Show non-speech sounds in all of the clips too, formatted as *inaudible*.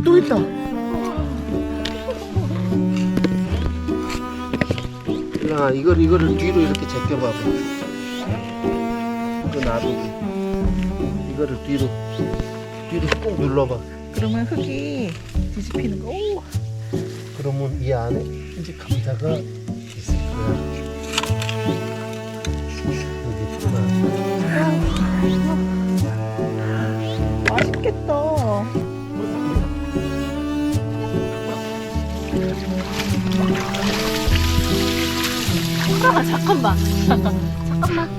여기 또 있다. 일랑아 이걸 이거를 뒤로 이렇게 제껴봐봐. 이거 놔두고 이거를 뒤로 뒤로 꾹 눌러봐. 그러면 흙이 뒤집히는 거. 오. 그러면 이 안에 이제 감자가 있을 거야. 여기 있구나. 아, 잠깐만. 잠깐만.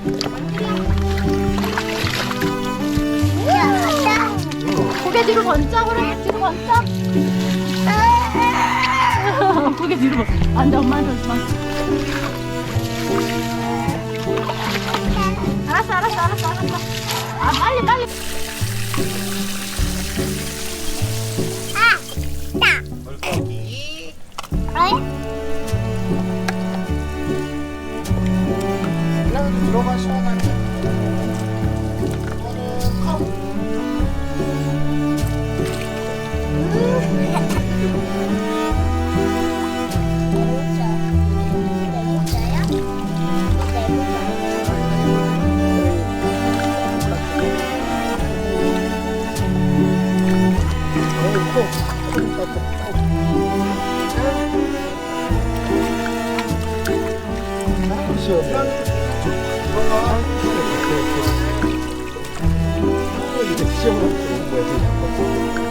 고개 뒤로 번쩍 그래. 뒤로 번쩍. *laughs* 고개 뒤로 번- 앉아 엄마한테 만 알았어 알았어 알았어 알았어. 아 빨리 빨리. 신랑도 몇 개냐? 어? And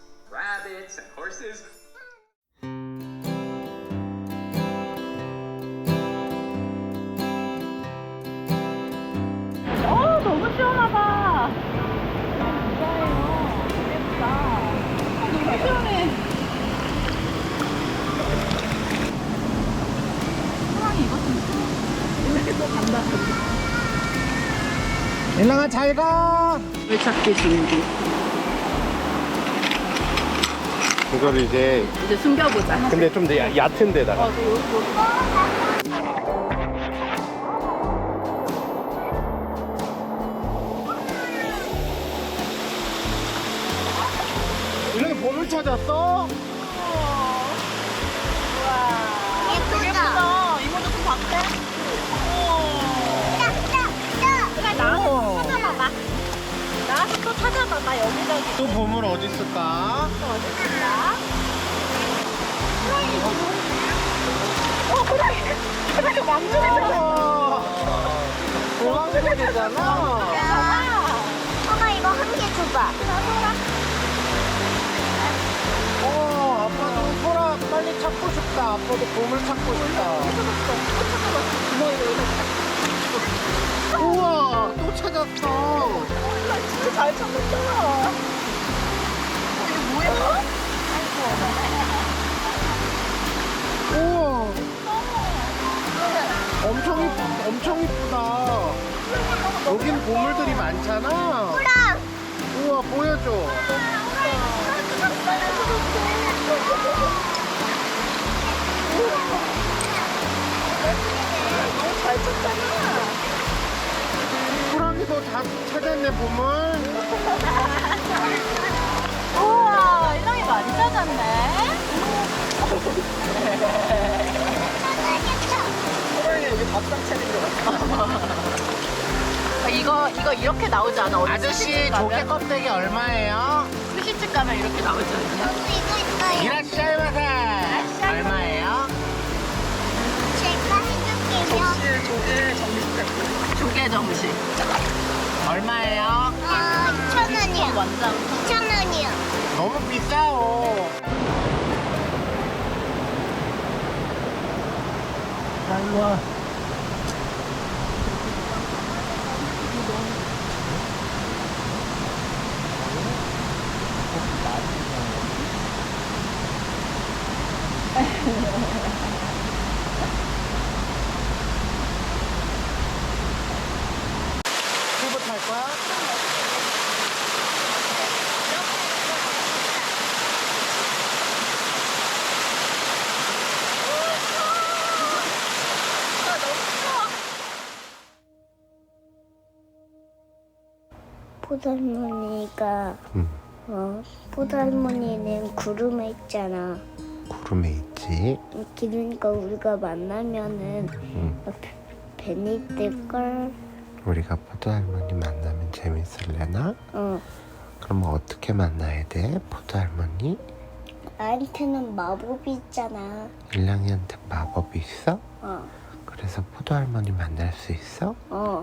rabbits and horses. 어 너무 시원하다. 진짜예요. 예쁘다. 어, 너무 시원해. 사랑이 이것 좀 이렇게 또 간다. 일랑아 잘 가. 물 찾기 준비. 이거를 이제 이제 숨겨보자. 근데 좀더 얕은 데다가. 어, 요, 요. 일랑이 보물 찾았어? 예쁘다. 이모도 좀 봤대? 나와서 또 찾아봐봐, 여기저기. 또 보물 어디 있을까? 어딨을까? 호랑이 이거 뭐? 어, 호랑이. 호랑이 왕중이잖아. 공항소리잖아. 엄마 이거 한 개 줘봐. 어, 아빠도 소라 빨리 찾고 싶다. 아빠도 보물 찾고 싶다. 우와, 또 찾았어. 진짜 잘 찾았잖아. 이게 뭐야? 우와. 엄청 이쁘, 엄청 이쁘다. 여긴 보물들이 많잖아. 우와, 보여줘. 않아? 어디 아저씨 스시집 조개 가면? 껍데기 얼마예요? 스시집 가면 이렇게 나오지 않냐? 이거 있어요. 이라시아이마세 얼마예요? 제가 해줄게요. 혹시 조개 정식? 조개 정식. 얼마예요? 아, 2,000원이요. 완장. 2,000원이요. 너무 비싸요. 아이고. 피 탈 거야? 포달머니가 어 포달머니는 구름에 있잖아. 구름에 있지. 그러니까 우리가 만나면은 어, 배- 벤이 뜰걸. 우리가 포도 할머니 만나면 재밌을래나? 어 그럼 어떻게 만나야 돼? 포도 할머니? 나한테는 마법이 있잖아. 일랑이한테 마법이 있어? 어 그래서 포도 할머니 만날 수 있어? 어.